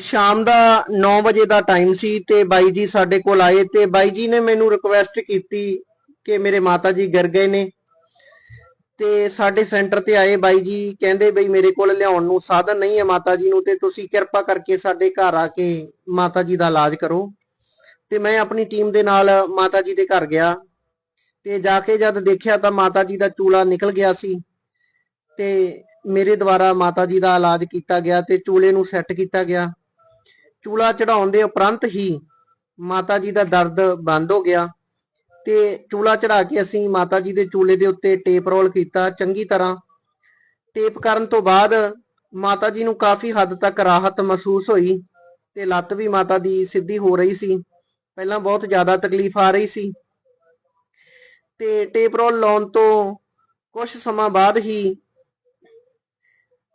ਸ਼ਾਮ ਦਾ 9 ਵਜੇ ਦਾ ਟਾਈਮ ਸੀ ਤੇ ਬਾਈ ਜੀ ਸਾਡੇ ਕੋਲ ਆਏ ਤੇ ਬਾਈ ਜੀ ਨੇ ਮੈਨੂੰ ਰਿਕੁਐਸਟ ਕੀਤੀ ਕਿ ਮੇਰੇ ਮਾਤਾ ਜੀ ਗਿਰ ਗਏ ਨੇ। ਤੇ ਸਾਡੇ ਸੈਂਟਰ ਤੇ ਆਏ ਬਾਈ ਜੀ, ਕਹਿੰਦੇ ਬਈ ਮੇਰੇ ਕੋਲ ਲਿਆਉਣ ਨੂੰ ਸਾਧਨ ਨਹੀਂ ਹੈ ਮਾਤਾ ਜੀ ਨੂੰ ਤੇ ਤੁਸੀਂ ਕਿਰਪਾ ਕਰਕੇ ਸਾਡੇ ਘਰ ਆ ਕੇ ਮਾਤਾ ਜੀ ਦਾ ਇਲਾਜ ਕਰੋ। ਤੇ ਮੈਂ ਆਪਣੀ ਟੀਮ ਦੇ ਨਾਲ ਮਾਤਾ ਜੀ ਦੇ ਘਰ ਗਿਆ। ਤੇ ਜਾ ਕੇ ਜਦ ਦੇਖਿਆ ਤਾਂ ਮਾਤਾ ਜੀ ਦਾ ਚੂਲਾ ਨਿਕਲ ਗਿਆ ਸੀ। ਤੇ ਮੇਰੇ ਦੁਆਰਾ ਮਾਤਾ ਜੀ ਦਾ ਇਲਾਜ ਕੀਤਾ ਗਿਆ ਤੇ ਚੂਲੇ ਨੂੰ ਸੈੱਟ ਕੀਤਾ ਗਿਆ। ਚੂਲਾ ਚੜਾਉਣ ਦੇ ਉਪਰੰਤ ਹੀ ਮਾਤਾ ਜੀ ਦਾ ਦਰਦ ਬੰਦ ਹੋ ਗਿਆ ਤੇ ਚੂਲਾ ਚੜਾ ਕੇ ਅਸੀਂ ਮਾਤਾ ਜੀ ਦੇ ਚੂਲੇ ਦੇ ਉੱਤੇ ਟੇਪ ਰੋਲ ਕੀਤਾ ਚੰਗੀ ਤਰ੍ਹਾਂ। ਟੇਪ ਕਰਨ ਤੋਂ ਬਾਅਦ ਮਾਤਾ ਜੀ ਨੂੰ ਕਾਫੀ ਹੱਦ ਤੱਕ ਰਾਹਤ ਮਹਿਸੂਸ ਹੋਈ ਤੇ ਲੱਤ ਵੀ ਮਾਤਾ ਦੀ ਸਿੱਧੀ ਹੋ ਰਹੀ ਸੀ। ਪਹਿਲਾਂ ਬਹੁਤ ਜ਼ਿਆਦਾ ਤਕਲੀਫ ਆ ਰਹੀ ਸੀ। ਤੇ ਟੇਪ ਰੋਲ ਲਾਉਣ ਤੋਂ ਕੁਝ ਸਮਾਂ ਬਾਅਦ ਹੀ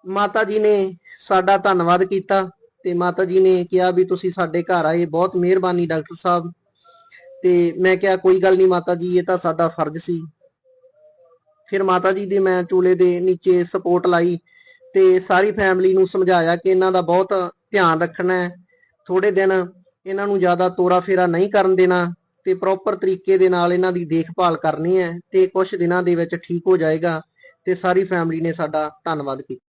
ਮਾਤਾ ਜੀ ਨੇ ਸਾਡਾ ਧੰਨਵਾਦ ਕੀਤਾ। ਤੇ ਮਾਤਾ ਜੀ ਨੇ ਕਿਹਾ ਵੀ ਤੁਸੀਂ ਸਾਡੇ ਘਰ ਆਏ, ਬਹੁਤ ਮਿਹਰਬਾਨੀ ਡਾਕਟਰ ਸਾਹਿਬ। ਤੇ ਮੈਂ ਕਿਹਾ, ਕੋਈ ਗੱਲ ਨਹੀਂ ਮਾਤਾ ਜੀ, ਇਹ ਤਾਂ ਸਾਡਾ ਫਰਜ਼ ਸੀ। ਫਿਰ ਮਾਤਾ ਜੀ ਦੀ ਮੈਂ ਚੂਲੇ ਦੇ ਨੀਚੇ ਸਪੋਰਟ ਲਾਈ ਤੇ ਸਾਰੀ ਫੈਮਿਲੀ ਨੂੰ ਸਮਝਾਇਆ ਕਿ ਇਹਨਾਂ ਦਾ ਬਹੁਤ ਧਿਆਨ ਰੱਖਣਾ ਹੈ। ਥੋੜੇ ਦਿਨ ਇਹਨਾਂ ਨੂੰ ਜ਼ਿਆਦਾ ਤੋਰਾ ਫੇਰਾ ਨਹੀਂ ਕਰਨ ਦੇਣਾ ਤੇ ਪ੍ਰੋਪਰ ਤਰੀਕੇ ਦੇ ਨਾਲ ਇਹਨਾਂ ਦੀ ਦੇਖਭਾਲ ਕਰਨੀ ਹੈ ਤੇ ਕੁਝ ਦਿਨਾਂ ਦੇ ਵਿੱਚ ਠੀਕ ਹੋ ਜਾਏਗਾ ਤੇ ਸਾਰੀ ਫੈਮਿਲੀ ਨੇ ਸਾਡਾ ਧੰਨਵਾਦ ਕੀਤਾ।